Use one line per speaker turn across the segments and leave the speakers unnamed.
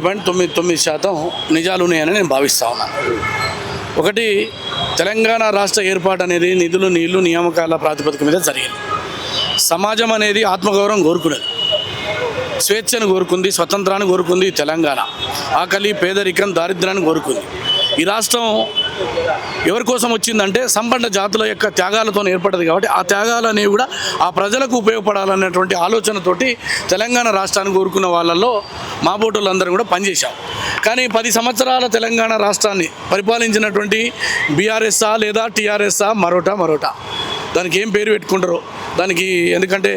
Point తొమ్మిది తొమ్మిది శాతం నిజాలు ఉన్నాయని నేను భావిస్తా ఉన్నాను. ఒకటి తెలంగాణ రాష్ట్ర ఏర్పాటు అనేది నిధులు నీళ్ళు నియామకాల ప్రాతిపదిక మీద జరిగింది. సమాజం అనేది ఆత్మగౌరవం కోరుకునేది స్వేచ్ఛను కోరుకుంది స్వతంత్రాన్ని కోరుకుంది తెలంగాణ. ఆకలి పేదరికం దారిద్ర్యాన్ని కోరుకుంది. ఈ రాష్ట్రం ఎవరి కోసం వచ్చిందంటే సంపన్న జాతుల యొక్క త్యాగాలతో ఏర్పడ్డది కాబట్టి ఆ త్యాగాలు అనేవి కూడా ఆ ప్రజలకు ఉపయోగపడాలన్నటువంటి ఆలోచనతోటి తెలంగాణ రాష్ట్రాన్ని కోరుకున్న వాళ్ళల్లో మా బోటోళ్ళందరూ కూడా పనిచేశాం కానీ పది సంవత్సరాల తెలంగాణ రాష్ట్రాన్ని పరిపాలించినటువంటి బీఆర్ఎస్ఆ లేదా టీఆర్ఎస్ఆ మరోటా మరోటా. దానికి ఏం పేరు పెట్టుకుంటారో దానికి ఎందుకంటే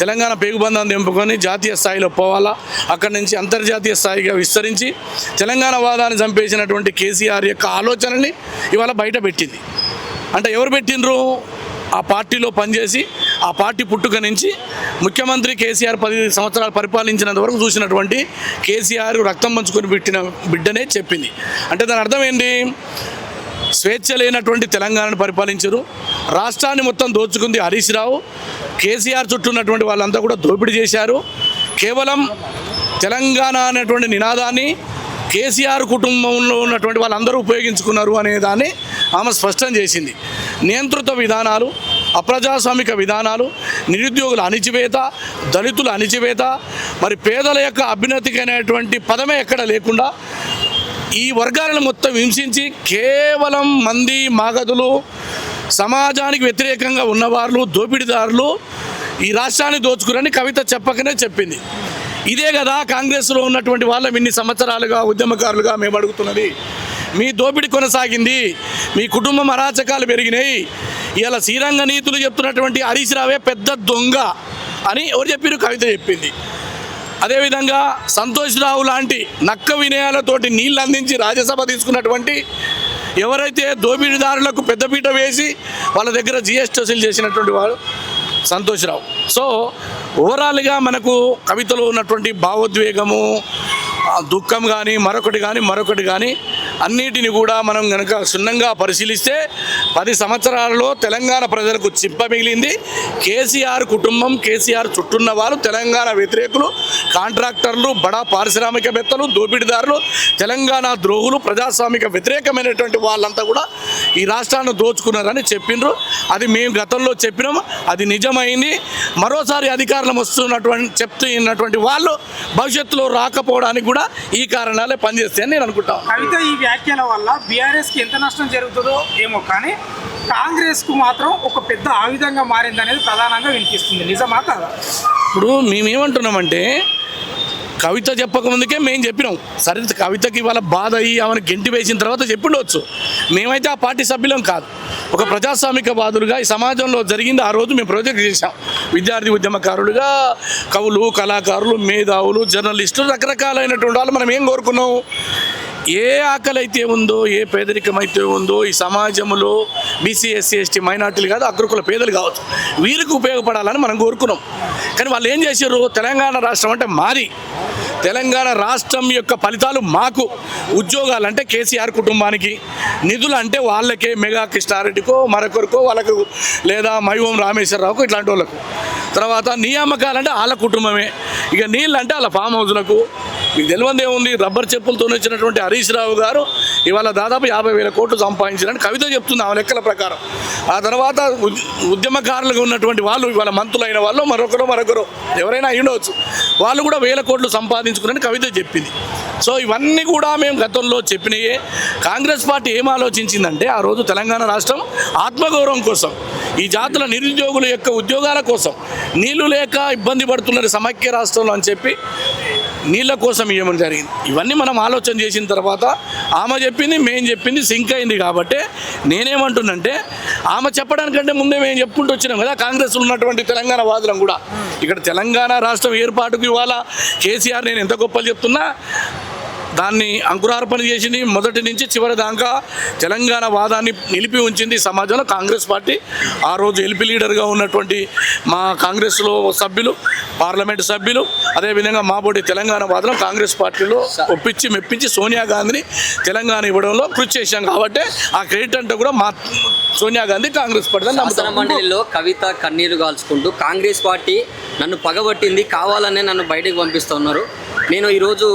తెలంగాణ పేగుబంధాన్ని నింపుకొని జాతీయ స్థాయిలో పోవాలా. అక్కడి నుంచి అంతర్జాతీయ స్థాయిగా విస్తరించి తెలంగాణ వాదాన్ని చంపేసినటువంటి కేసీఆర్ యొక్క ఆలోచనని ఇవాళ బయట పెట్టింది. అంటే ఎవరు పెట్టినరు ఆ పార్టీలో పనిచేసి ఆ పార్టీ పుట్టుక నుంచి ముఖ్యమంత్రి కేసీఆర్ పది సంవత్సరాలు పరిపాలించినంత వరకు చూసినటువంటి కేసీఆర్ రక్తం పంచుకొని పెట్టిన బిడ్డనే చెప్పింది. అంటే దాని అర్థం ఏంటి? స్వేచ్ఛ లేనటువంటి తెలంగాణను పరిపాలించారు. రాష్ట్రాన్ని మొత్తం దోచుకుంది హరీష్ రావు. కేసీఆర్ చుట్టూ ఉన్నటువంటి వాళ్ళంతా కూడా దోపిడీ చేశారు. కేవలం తెలంగాణ అనేటువంటి నినాదాన్ని కేసీఆర్ కుటుంబంలో ఉన్నటువంటి వాళ్ళందరూ ఉపయోగించుకున్నారు అనే దాన్ని ఆమె స్పష్టం చేసింది. నియంతృత్వ విధానాలు అప్రజాస్వామిక విధానాలు నిరుద్యోగుల అణిచివేత దళితుల అణిచివేత మరి పేదల యొక్క అభ్యున్నతికి అనేటువంటి పదమే ఎక్కడ లేకుండా ఈ వర్గాలను మొత్తం హింసించి కేవలం మంది మాగదులు సమాజానికి వ్యతిరేకంగా ఉన్నవాళ్ళు దోపిడీదారులు ఈ రాష్ట్రాన్ని దోచుకురని కవిత చెప్పకనే చెప్పింది. ఇదే కదా కాంగ్రెస్లో ఉన్నటువంటి వాళ్ళం ఇన్ని సంవత్సరాలుగా ఉద్యమకారులుగా మేము అడుగుతున్నది. మీ దోపిడీ కొనసాగింది మీ కుటుంబం అరాచకాలు పెరిగినాయి. ఇలా శ్రీరంగ నీతులు చెప్తున్నటువంటి హరీష్ రావే పెద్ద దొంగ అని ఎవరు చెప్పారు కవిత చెప్పింది. అదేవిధంగా సంతోష్ రావు లాంటి నక్క వినయాలతోటి నీళ్ళు అందించి రాజ్యసభ తీసుకున్నటువంటి ఎవరైతే దోపిడీదారులకు పెద్దపీట వేసి వాళ్ళ దగ్గర జిఎస్టీ వసూలు చేసినటువంటి వాడు సంతోష్ రావు. సో ఓవరాల్గా మనకు కవితలో ఉన్నటువంటి భావోద్వేగము దుఃఖం కానీ మరొకటి కానీ మరొకటి కానీ అన్నిటిని కూడా మనం కనుక క్షుణ్ణంగా పరిశీలిస్తే పది సంవత్సరాలలో తెలంగాణ ప్రజలకు చిప్ప మిగిలింది. కేసీఆర్ కుటుంబం కేసీఆర్ చుట్టున్న వాళ్ళు తెలంగాణ వ్యతిరేకులు కాంట్రాక్టర్లు బడా పారిశ్రామికవేత్తలు దోపిడీదారులు తెలంగాణ ద్రోహులు ప్రజాస్వామిక వ్యతిరేకమైనటువంటి వాళ్ళంతా కూడా ఈ రాష్ట్రాన్ని దోచుకున్నారని చెప్పిండ్రు. అది మేము గతంలో చెప్పినాము అది నిజమైంది. మరోసారి అధికారులు వస్తున్నటువంటి చెప్తున్నటువంటి వాళ్ళు భవిష్యత్తులో రాకపోవడానికి కూడా ఈ కారణాలే పనిచేస్తాయని నేను అనుకుంటాను
అయితే ఈ వ్యాఖ్యల వల్ల బీఆర్ఎస్కి ఎంత నష్టం జరుగుతుందో ఏమో కానీ కాంగ్రెస్కు మాత్రం ఒక పెద్ద ఆయుధంగా మారింది అనేది ప్రధానంగా వినిపిస్తుంది. నిజమా కాదా?
ఇప్పుడు మేమేమంటున్నామంటే కవిత చెప్పకముందుకే మేము చెప్పినాం. సరే కవితకి ఇవాళ బాధ అయ్యి ఆమెను గెంటి వేసిన తర్వాత చెప్పిండవచ్చు మేమైతే ఆ పార్టీ సభ్యులం కాదు. ఒక ప్రజాస్వామిక బాధులుగా ఈ సమాజంలో జరిగింది. ఆ రోజు మేము ప్రాజెక్ట్ చేశాం. విద్యార్థి ఉద్యమకారులుగా కవులు కళాకారులు మేధావులు జర్నలిస్టులు రకరకాలైనటువంటి వాళ్ళు మనం ఏం కోరుకున్నాం? ఏ ఆకలి అయితే ఉందో ఏ పేదరికం అయితే ఉందో ఈ సమాజంలో బీసీ ఎస్సీ ఎస్టీ మైనార్టీలు కాదు అగ్రకుల పేదలు కావచ్చు వీరికి ఉపయోగపడాలని మనం కోరుకున్నాం. కానీ వాళ్ళు ఏం చేశారు? తెలంగాణ రాష్ట్రం అంటే మాది తెలంగాణ రాష్ట్రం యొక్క ఫలితాలు మాకు. ఉద్యోగాలు అంటే కేసీఆర్ కుటుంబానికి నిధులు అంటే వాళ్ళకే మెగా కృష్ణారెడ్డికో మరొకరికో వాళ్ళకు లేదా మైవం రామేశ్వరరావుకు ఇట్లాంటి వాళ్ళకు. తర్వాత నియామకాలు అంటే వాళ్ళ కుటుంబమే. ఇక నీళ్ళు అంటే వాళ్ళ ఫామ్ హౌస్లకు మీకు తెలియదు ఏముంది? రబ్బర్ చెప్పులతో వచ్చినటువంటి హరీష్ రావు గారు ఇవాళ దాదాపు యాభై వేల కోట్లు సంపాదించారని కవిత చెప్తుంది ఆ లెక్కల ప్రకారం. ఆ తర్వాత ఉద్యమకారులుగా ఉన్నటువంటి వాళ్ళు ఇవాళ మంత్రులైన వాళ్ళు మరొకరు మరొకరు. ఎవరైనా అయి ఉండవచ్చు వాళ్ళు కూడా వేల కోట్లు సంపాదించుకున్నారని కవిత చెప్పింది. సో ఇవన్నీ కూడా మేము గతంలో చెప్పినయే. కాంగ్రెస్ పార్టీ ఏం ఆలోచించిందంటే ఆ రోజు తెలంగాణ రాష్ట్రం ఆత్మగౌరవం కోసం ఈ జాతుల నిరుద్యోగుల యొక్క ఉద్యోగాల కోసం నీళ్ళు లేక ఇబ్బంది పడుతున్నది సమైక్య రాష్ట్రంలో అని చెప్పి నీళ్ళ కోసం ఇవ్వమని జరిగింది. ఇవన్నీ మనం ఆలోచన చేసిన తర్వాత ఆమె చెప్పింది మేము చెప్పింది సింక్ అయింది కాబట్టి నేనేమంటున్నంటే ఆమె చెప్పడానికంటే ముందే మేము చెప్పుకుంటూ వచ్చినాం కదా కాంగ్రెస్లో ఉన్నటువంటి తెలంగాణ వాదులం కూడా. ఇక్కడ తెలంగాణ రాష్ట్రం ఏర్పాటుకు ఇవాళ కేసీఆర్ నేను ఎంత గొప్పలు చెప్తున్నా దాన్ని అంకురార్పణ చేసింది. మొదటి నుంచి చివరి దాకా తెలంగాణ వాదాన్ని నిలిపి ఉంచింది సమాజంలో కాంగ్రెస్ పార్టీ. ఆ రోజు ఎల్పి లీడర్గా ఉన్నటువంటి మా కాంగ్రెస్లో సభ్యులు పార్లమెంట్ సభ్యులు అదేవిధంగా మాబోటి తెలంగాణ వాదన కాంగ్రెస్ పార్టీలో ఒప్పించి మెప్పించి సోనియా గాంధీని తెలంగాణ ఇవ్వడంలో కృషి చేశాం కాబట్టి ఆ క్రెడిట్ అంటే కూడా మా సోనియా గాంధీ కాంగ్రెస్ పార్టీ నమ్ముతాం.
మండలిలో కవిత కన్నీరు కాల్చుకుంటూ కాంగ్రెస్ పార్టీ నన్ను పగబట్టింది కావాలనే నన్ను బయటకు పంపిస్తున్నారు నేను ఈరోజు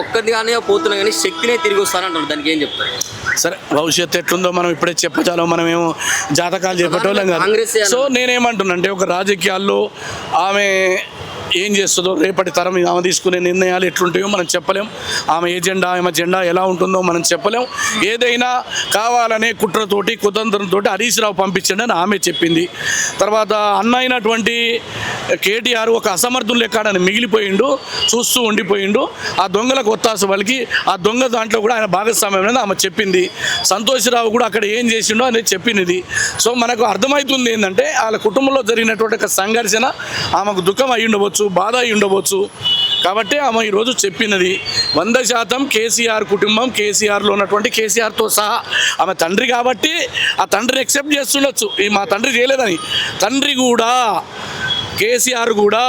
ఒక్కదిగానే పోతున్నా కానీ శక్తినే తిరిగి వస్తానంటారు. దానికి ఏం చెప్తారు?
సరే భవిష్యత్తు ఎట్లుందో మనం ఇప్పుడే చెప్పచాలో మనం ఏమో జాతకాలు చెప్పేటోళ్ళం కాదు. సో నేనేమంటున్నా అంటే ఒక రాజకీయాల్లో ఆమె ఏం చేస్తుందో రేపటి తరం ఆమె తీసుకునే నిర్ణయాలు ఎట్లుంటాయో మనం చెప్పలేం. ఆమె ఎజెండా ఆమె జెండా ఎలా ఉంటుందో మనం చెప్పలేం. ఏదైనా కావాలనే కుట్రతోటి కుతంత్రంతో హరీష్ రావు పంపించండి అని ఆమె చెప్పింది. తర్వాత అన్న అయినటువంటి కేటీఆర్ ఒక అసమర్థులు లెక్కాడని మిగిలిపోయిండు చూస్తూ ఉండిపోయిండు. ఆ దొంగలకు ఒత్తాసు వాళ్ళకి ఆ దొంగ దాంట్లో కూడా ఆయన భాగస్వామ్యం ఆమె చెప్పింది. సంతోషరావు కూడా అక్కడ ఏం చేసిండో అనేది చెప్పినది సో మనకు అర్థమవుతుంది ఏంటంటే వాళ్ళ కుటుంబంలో జరిగినటువంటి ఒక సంఘర్షణ ఆమెకు దుఃఖం అయి ఉండవచ్చు బాధ అయి ఉండవచ్చు. కాబట్టి ఆమె ఈరోజు చెప్పినది వంద శాతం కేసీఆర్ కుటుంబం కేసీఆర్లో ఉన్నటువంటి కేసీఆర్తో సహా ఆమె తండ్రి కాబట్టి ఆ తండ్రిని ఎక్సెప్ట్ చేస్తుండొచ్చు. ఈ మా తండ్రి చేయలేదని. తండ్రి కూడా కేసీఆర్ కూడా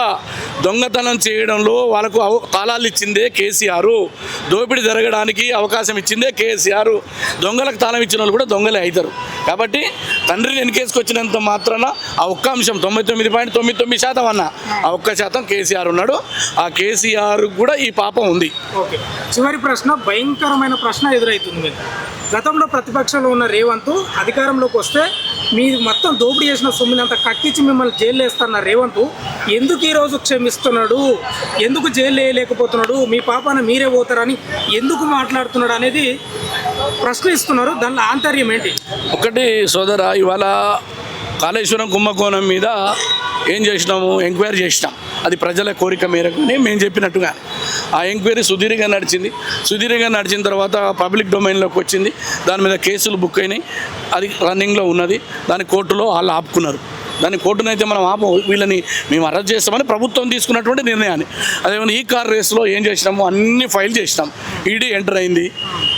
దొంగతనం చేయడంలో వాళ్ళకు అవ తాళాలు ఇచ్చిందే కేసీఆర్. దోపిడీ జరగడానికి అవకాశం ఇచ్చిందే కేసీఆర్. దొంగలకు తాళం ఇచ్చిన వాళ్ళు కూడా దొంగలే అవుతారు. కాబట్టి తండ్రిని వెనకేసుకొచ్చినంత మాత్రాన ఆ ఒక్క అంశం తొంభై తొమ్మిది పాయింట్ తొమ్మిది తొమ్మిది శాతం అన్న ఆ ఒక్క శాతం కేసీఆర్ ఉన్నాడు. ఆ కేసీఆర్ కూడా ఈ పాపం ఉంది.
ఓకే. చివరి ప్రశ్న భయంకరమైన ప్రశ్న ఎదురవుతుంది గతంలో ప్రతిపక్షంలో ఉన్న రేవంత్ అధికారంలోకి వస్తే మీరు మొత్తం దోపిడీ చేసిన సొమ్మునంత కక్కించి మిమ్మల్ని జైలు వేస్తున్న రేవంత్ ఎందుకు ఈరోజు క్షమిస్తున్నాడు? ఎందుకు జైలు వేయలేకపోతున్నాడు? మీ పాపాన మీరే పోతారని ఎందుకు మాట్లాడుతున్నాడు అనేది ప్రశ్నిస్తున్నారు. దానిలో ఆంతర్యం ఏంటి?
ఒకటి సోదర ఇవాళ కాళేశ్వరం కుంభకోణం మీద ఏం చేసినాము? ఎంక్వైరీ చేసినాం. అది ప్రజల కోరిక మేరకు మేము చెప్పినట్టుగా ఆ ఎంక్వైరీ సుదీర్ఘంగా నడిచింది. సుదీర్ఘంగా నడిచిన తర్వాత పబ్లిక్ డొమైన్లోకి వచ్చింది. దాని మీద కేసులు బుక్ అయినాయి. అది రన్నింగ్లో ఉన్నది. దాని కోర్టులో వాళ్ళు ఆపుకున్నారు. దాని కోర్టునైతే మనం ఆపం వీళ్ళని మేము అరెస్ట్ చేస్తామని ప్రభుత్వం తీసుకున్నటువంటి నిర్ణయాన్ని. అదేమన్నా ఈ కార్ రేస్లో ఏం చేసినాము అన్నీ ఫైల్ చేసినాం. ఈడీ ఎంటర్ అయింది.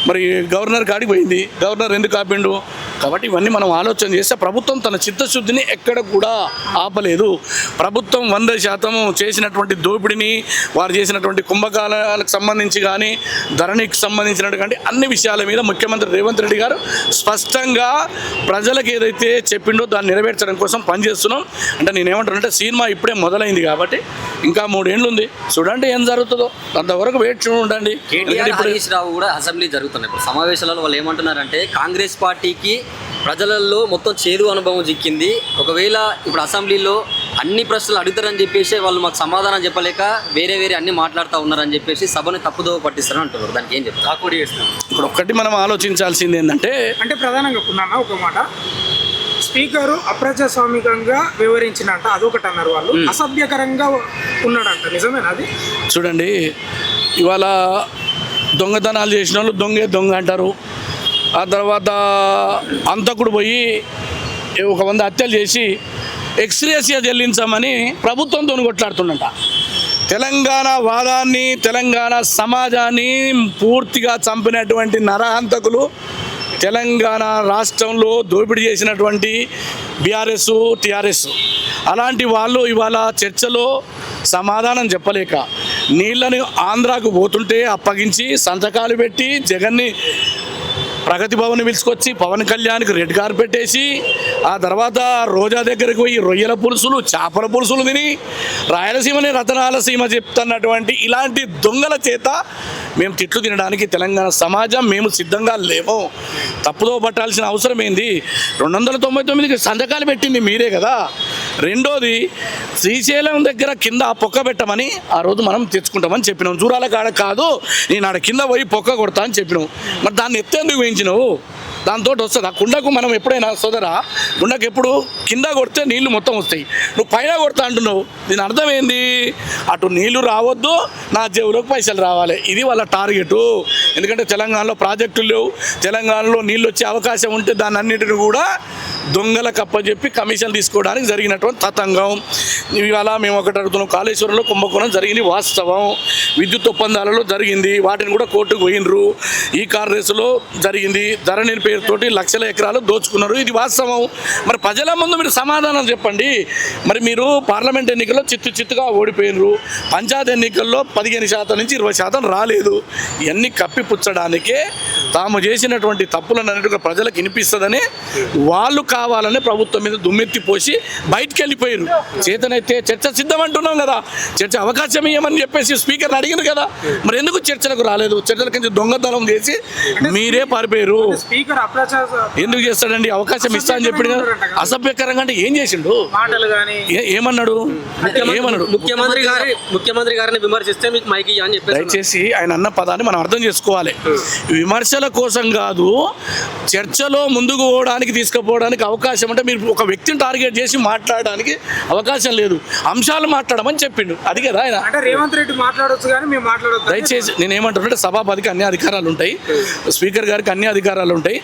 మరి గవర్నర్ కాడికి పోయింది. గవర్నర్ ఎందుకు ఆపిండు? కాబట్టి ఇవన్నీ మనం ఆలోచన చేస్తే ప్రభుత్వం తన చిత్తశుద్ధిని ఎక్కడ కూడా ఆపలేదు. ప్రభుత్వం వంద శాతం చేసినటువంటి దోపిడీని వారు చేసినటువంటి కుంభకాలకు సంబంధించి కానీ ధరణికి సంబంధించినటువంటి అన్ని విషయాల మీద ముఖ్యమంత్రి రేవంత్ రెడ్డి గారు స్పష్టంగా ప్రజలకు ఏదైతే చెప్పిండో దాన్ని నెరవేర్చడం కోసం పనిచేస్తున్నాం. అంటే నేనేమంటానంటే సినిమా ఇప్పుడే మొదలైంది కాబట్టి ఇంకా మూడేళ్ళు ఉంది చూడండి ఏం జరుగుతుందో. అంతవరకు వెయిట్ చూడండి
హరీష్ రావు కూడా అసెంబ్లీ జరుగుతున్నాయి. ఇప్పుడు సమావేశాలలో వాళ్ళు ఏమంటున్నారంటే కాంగ్రెస్ పార్టీకి ప్రజలలో మొత్తం చేదు అనుభవం చిక్కింది. ఒకవేళ ఇప్పుడు అసెంబ్లీలో అన్ని ప్రశ్నలు అడుగుతారని చెప్పేసి వాళ్ళు మాకు సమాధానం చెప్పలేక వేరే వేరే అన్ని మాట్లాడుతూ ఉన్నారని చెప్పేసి సభను తప్పుదో పట్టిస్తారని అంటున్నారు. దానికి ఏం చెప్తారు? కాకూడి చేస్తున్నాం.
ఇప్పుడు ఒక్కటి మనం ఆలోచించాల్సింది ఏంటంటే
అంటే ప్రధానంగా ఉన్నానా ఒక మాట. స్పీకరు అప్రజాస్వామికంగా వివరించినట్ట అదొకటి అన్నారు వాళ్ళు. అసభ్యకరంగా ఉన్నాడంట. నిజమేనా అది?
చూడండి ఇవాళ దొంగతనాలు చేసిన వాళ్ళు దొంగే దొంగ అంటారు. ఆ తర్వాత అంతకుడు పోయి ఒక వంద హత్యలు చేసి ఎక్స్రేసియా చెల్లించమని ప్రభుత్వంతో కొట్లాడుతుండట తెలంగాణ వాదాన్ని తెలంగాణ సమాజాన్ని పూర్తిగా చంపినటువంటి నరహంతకులు తెలంగాణ రాష్ట్రంలో దోపిడీ చేసినటువంటి బీఆర్ఎస్ టీఆర్ఎస్. అలాంటి వాళ్ళు ఇవాళ చర్చలో సమాధానం చెప్పలేక నీళ్ళని ఆంధ్రాకు పోతుంటే అప్పగించి సంతకాలు పెట్టి జగన్ని ప్రగతి భవన్ పిలుచుకొచ్చి పవన్ కళ్యాణ్కి రెడ్ కార్పెట్ వేసి ఆ తర్వాత రోజా దగ్గరికి పోయి రొయ్యల పులుసులు చేపల పులుసులు తిని రాయలసీమని రతనాలసీమ చెప్తున్నటువంటి ఇలాంటి దొంగల చేత మేము తిట్లు తినడానికి తెలంగాణ సమాజం మేము సిద్ధంగా లేము. తప్పుదో పట్టాల్సిన అవసరం ఏంది? రెండు వందల తొంభై తొమ్మిదికి సంతకాలు పెట్టింది మీరే కదా. రెండోది శ్రీశైలం దగ్గర కింద పొక్క పెట్టమని ఆ రోజు మనం తెచ్చుకుంటామని చెప్పినాం. జూరాల కాడ కాదు నేను ఆడ కింద పోయి పొక్క కొడతా అని చెప్పినావు మరి దాన్ని ఎత్తేందుకు వేయించినావు? దాంతో వస్తుంది? ఆ కుండకు మనం ఎప్పుడైనా సోదరా? కుండకు ఎప్పుడు? కింద కొడితే నీళ్ళు మొత్తం వస్తాయి. నువ్వు పైన కొడతా అంటున్నావు. దీని అర్థం ఏంది? అటు నీళ్ళు రావద్దు నా జేబులోకి పైసలు రావాలి. ఇది వాళ్ళ టార్గెట్. ఎందుకంటే తెలంగాణలో ప్రాజెక్టులు లేవు. తెలంగాణలో నీళ్ళు వచ్చే అవకాశం ఉంటే దాన్ని అన్నిటిని కూడా దొంగలకు అప్పచెప్పి కమిషన్ తీసుకోవడానికి జరిగినటువంటి తతంగం. ఇవాళ మేము ఒకటి అడుగుతున్నాం కాళేశ్వరంలో కుంభకోణం జరిగింది వాస్తవం. విద్యుత్ ఒప్పందాలలో జరిగింది వాటిని కూడా కోర్టుకు పోయినరు. ఈ కార్ రేసులో జరిగింది ధరణి పేరుతోటి లక్షల ఎకరాలు దోచుకున్నారు. ఇది వాస్తవం. మరి ప్రజల ముందు మీరు సమాధానం చెప్పండి. మరి మీరు పార్లమెంట్ ఎన్నికల్లో చిత్తు చిత్తుగా ఓడిపోయినరు. పంచాయత్ ఎన్నికల్లో పదిహేను శాతం నుంచి ఇరవై శాతం రాలేదు. ఇవన్నీ కప్పిపుచ్చడానికే తాము చేసినటువంటి తప్పులను అన్నిటిగా ప్రజలకు వినిపిస్తుందని వాళ్ళు కావాలని ప్రభుత్వం మీద దుమ్మెత్తి పోసి బయటికి వెళ్ళిపోయారు. చేతనైతే చర్చ సిద్ధం అంటున్నాం కదా. చర్చ అవకాశం ఇవ్వమని చెప్పేసి స్పీకర్ అడిగింది కదా. మరి ఎందుకు చర్చలకు రాలేదు? చర్చల కింద దొంగతనం చేసి మీరే పారిపోయారు. ఎందుకు చేస్తాడండి? అవకాశం ఇస్తా అని చెప్పాడు కదా. అసభ్యకరంగా అంటే ఏం చేసిండు? ఏమన్నాడు? ఏమన్నాడు?
ముఖ్యమంత్రి గారి ముఖ్యమంత్రి గారిని విమర్శిస్తే మీకు మైకి అని చెప్పేసి
దయచేసి ఆయన అన్న పదాన్ని మనం అర్థం చేసుకోవాలి. విమర్శల కోసం కాదు చర్చలో ముందుకు పోవడానికి తీసుకుపోవడానికి అవకాశం అంటే మీరు ఒక వ్యక్తిని టార్గెట్ చేసి మాట్లాడడానికి అవకాశం లేదు. అంశాలు మాట్లాడమని చెప్పిండు. అది కదా ఆయన.
అంటే రేవంత్ రెడ్డి మాట్లాడొచ్చు కానీ మేము
దయచేసి నేను ఏమంటున్నానంటే సభాపతికి అన్ని అధికారాలు ఉంటాయి. స్పీకర్ గారికి అన్ని అధికారాలు ఉంటాయి.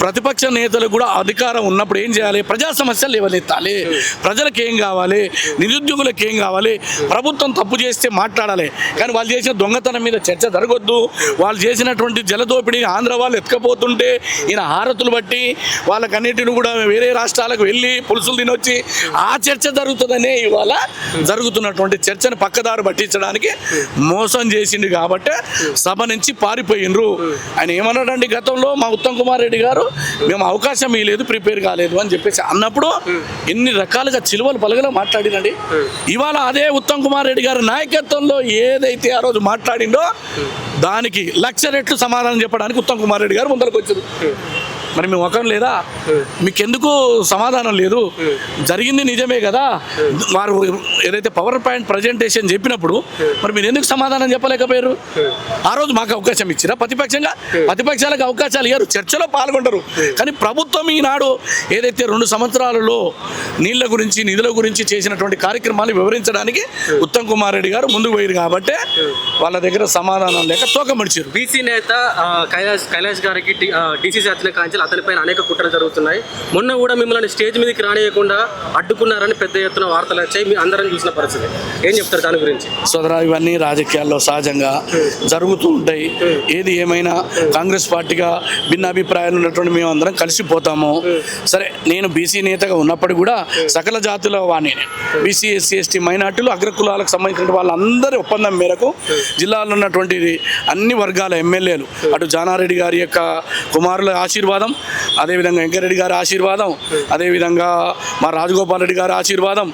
ప్రతిపక్ష నేతలకు కూడా అధికారం ఉన్నప్పుడు ఏం చేయాలి? ప్రజా సమస్యలు లేవనెత్తాలి. ప్రజలకు ఏం కావాలి? నిరుద్యోగులకు ఏం కావాలి? ప్రభుత్వం తప్పు చేస్తే మాట్లాడాలి. కానీ వాళ్ళు చేసిన దొంగతనం మీద చర్చ జరగొద్దు. వాళ్ళు చేసినటువంటి ఇప్పుడు ఆంధ్ర వాళ్ళు ఎత్తుకపోతుంటే ఈయన హారతులు బట్టి వాళ్ళకన్నిటిని కూడా వేరే రాష్ట్రాలకు వెళ్ళి పులుసులు తినొచ్చి ఆ చర్చ జరుగుతుందనే ఇవాళ జరుగుతున్నటువంటి చర్చను పక్కదారు పట్టించడానికి మోసం చేసిండు కాబట్టి సభ నుంచి పారిపోయిండ్రు. ఆయన ఏమన్నాడండి గతంలో మా ఉత్తమ్ కుమార్ రెడ్డి గారు మేము అవకాశం ఇవ్వలేదు ప్రిపేర్ కాలేదు అని చెప్పేసి అన్నప్పుడు ఎన్ని రకాలుగా చిలువలు పలగలో మాట్లాడినండి ఇవాళ అదే ఉత్తమ్ కుమార్ రెడ్డి గారి నాయకత్వంలో ఏదైతే ఆ రోజు మాట్లాడిండో దానికి లక్ష రెట్లు సమాధానం చెప్పడానికి ఉత్తమ్ కుమార్ రెడ్డి గారు ముందరకు వచ్చారు మరి మేము ముఖం లేదా? మీకెందుకు సమాధానం లేదు? జరిగింది నిజమే కదా? వారు ఏదైతే పవర్ పాయింట్ ప్రజెంటేషన్ చెప్పినప్పుడు మరి మీరు ఎందుకు సమాధానం చెప్పలేకపోయారు? ఆ రోజు మాకు అవకాశం ఇచ్చిరా ప్రతిపక్షంగా? ప్రతిపక్షాలకు అవకాశాలు ఇవ్వరు చర్చలో పాల్గొంటారు. కానీ ప్రభుత్వం ఈనాడు ఏదైతే రెండు సంవత్సరాలలో నీళ్ళ గురించి నిధుల గురించి చేసినటువంటి కార్యక్రమాలు వివరించడానికి ఉత్తమ్ కుమార్ రెడ్డి గారు ముందుకు పోయారు కాబట్టి వాళ్ళ దగ్గర సమాధానం లేక తోక మడిచారు
బీసీ నేత కైలాష్ కైలాష్ గారికి డిసిసి అతని కాంచెలు అతనిపైన అనేక కుట్రలు జరుగుతున్నాయి. మొన్న కూడా మిమ్మల్ని స్టేజ్ మీదకి రానియకుండా అడ్డుకున్నారని పెద్ద ఎత్తున వార్తలు వచ్చాయి. మీ అందరం చూసిన పరిస్థితి ఏం చెప్తారు దాని గురించి?
సోదరా ఇవన్నీ రాజకీయాల్లో సహజంగా జరుగుతూ ఉంటాయి ఏది ఏమైనా కాంగ్రెస్ పార్టీగా భిన్నాభిప్రాయాలు ఉన్నటువంటి మేము అందరం కలిసిపోతాము. సరే నేను బీసీ నేతగా ఉన్నప్పటికీ కూడా సకల జాతుల వాణి బీసీ ఎస్సీ ఎస్టీ మైనార్టీలు అగ్రకులాలకు సంబంధించిన వాళ్ళందరి ఒప్పందం మేరకు జిల్లాలో ఉన్నటువంటి అన్ని వర్గాల ఎమ్మెల్యేలు. అటు జానారెడ్డి గారి యొక్క కుమారుల ఆశీర్వాదం అదేవిధంగా వెంకరెడ్డి గారి ఆశీర్వాదం అదేవిధంగా మా రాజగోపాల్ రెడ్డి గారి ఆశీర్వాదం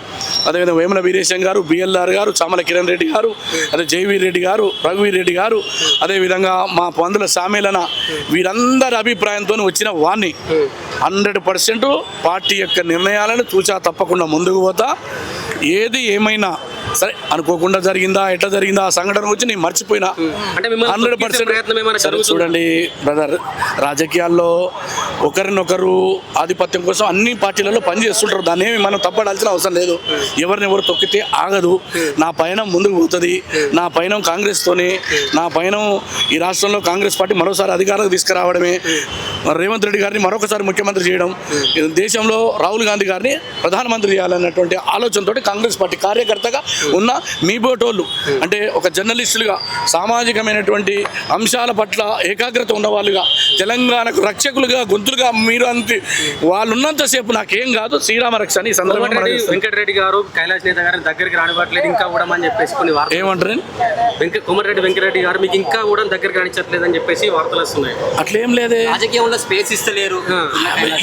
అదేవిధంగా వేముల వీరేశం గారు బిఎల్ఆర్ గారు చామల కిరణ్ రెడ్డి గారు అదే జైవీర్ రెడ్డి గారు రఘువీర్ రెడ్డి గారు అదేవిధంగా మా పందుల సామేలన వీరందరి అభిప్రాయంతో వచ్చిన వాణ్ణి హండ్రెడ్ పర్సెంట్ పార్టీ యొక్క నిర్ణయాలను చూచా తప్పకుండా ముందుకు పోతా. ఏది ఏమైనా సరే అనుకోకుండా జరిగిందా ఎట్లా జరిగిందా ఆ సంఘటన వచ్చి నేను మర్చిపోయినా హండ్రెడ్ పర్సెంట్? చూడండి బ్రదర్ రాజకీయాల్లో ఒకరినొకరు ఆధిపత్యం కోసం అన్ని పార్టీలలో పనిచేస్తుంటారు దాన్ని ఏమి మనం తప్పడాల్సిన అవసరం లేదు. ఎవరిని ఎవరు తొక్కితే ఆగదు. నా పయనం ముందుకు పోతుంది. నా పయనం కాంగ్రెస్తోనే నా పయనం ఈ రాష్ట్రంలో కాంగ్రెస్ పార్టీ మరోసారి అధికారంలో తీసుకురావడమే. రేవంత్ రెడ్డి గారిని మరొకసారి ముఖ్యమంత్రి చేయడం దేశంలో రాహుల్ గాంధీ గారిని ప్రధానమంత్రి చేయాలన్నటువంటి ఆలోచనతోటి కాంగ్రెస్ పార్టీ కార్యకర్తగా ఉన్న మీ బోటోళ్ళు అంటే ఒక జర్నలిస్టులుగా సామాజికమైనటువంటి అంశాల పట్ల ఏకాగ్రత ఉన్న వాళ్ళుగా తెలంగాణకు రక్షకులుగా గొంతులుగా మీరు అంతే. వాళ్ళు ఉన్నంతసేపు నాకేం కాదు శ్రీరామ రక్ష అని.
వెంకటరెడ్డి గారు కైలాష్ నేత గారిని దగ్గరికి రానివ్వట్లేదు ఇంకా కూడా అని చెప్పేసి కొన్ని వార్తలు
ఏమంటారు?
వెంక కోమటిరెడ్డి వెంకటరెడ్డి గారు మీకు ఇంకా కూడా దగ్గరికి రానిచ్చట్లేదు అని చెప్పేసి వార్తలు వస్తున్నాయి.
అట్లేం లేదే
రాజకీయంలో స్పేస్ ఇస్తలేరు.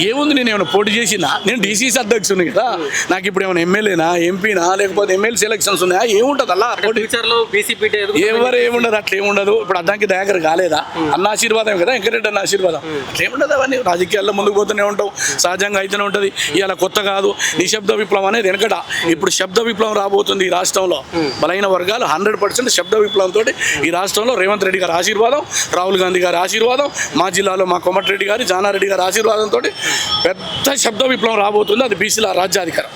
ఏముంది నేను ఏమైనా పోటీ చేసినా? నేను డీసీసీ అధ్యక్షుని కదా. నాకు ఇప్పుడు ఏమైనా ఎమ్మెల్యేనా ఎంపీనా లేకపోతే ఎమ్మెల్యే సెలక్షన్స్ ఉన్నాయా? ఏముంటుంది అలా పోటీ
ఫ్యూచర్లో బీసీపీ
ఎవరు ఏముండదు అట్లా ఏముండదు ఇప్పుడు అద్దానికి దగ్గర కాలేదా? అన్న ఆశీర్వాదం కదా వెంకటరెడ్డి అన్న ఆశీర్వాదం. అట్లా ఏముండదు అవన్నీ. రాజకీయాల్లో ముందుకు పోతూనే ఉంటాం. సహజంగా అయితేనే ఉంటుంది. ఇవాళ కొత్త కాదు. నిశ్శబ్ద విప్లవం అనేది వెనకట. ఇప్పుడు శబ్ద విప్లవం రాబోతుంది ఈ రాష్ట్రంలో. బలైన వర్గాలు హండ్రెడ్ పర్సెంట్ శబ్ద విప్లవంతో ఈ రాష్ట్రంలో రేవంత్ రెడ్డి గారి ఆశీర్వాదం రాహుల్ గాంధీ గారి ఆశీర్వాదం మా జిల్లాలో మా కొమటిరెడ్డి గారి జానారెడ్డి గారి ఆశీర్వాదంతో పెద్ద శబ్ద విప్లవం రాబోతుంది. అది బీసీల రాజ్యాధికారం.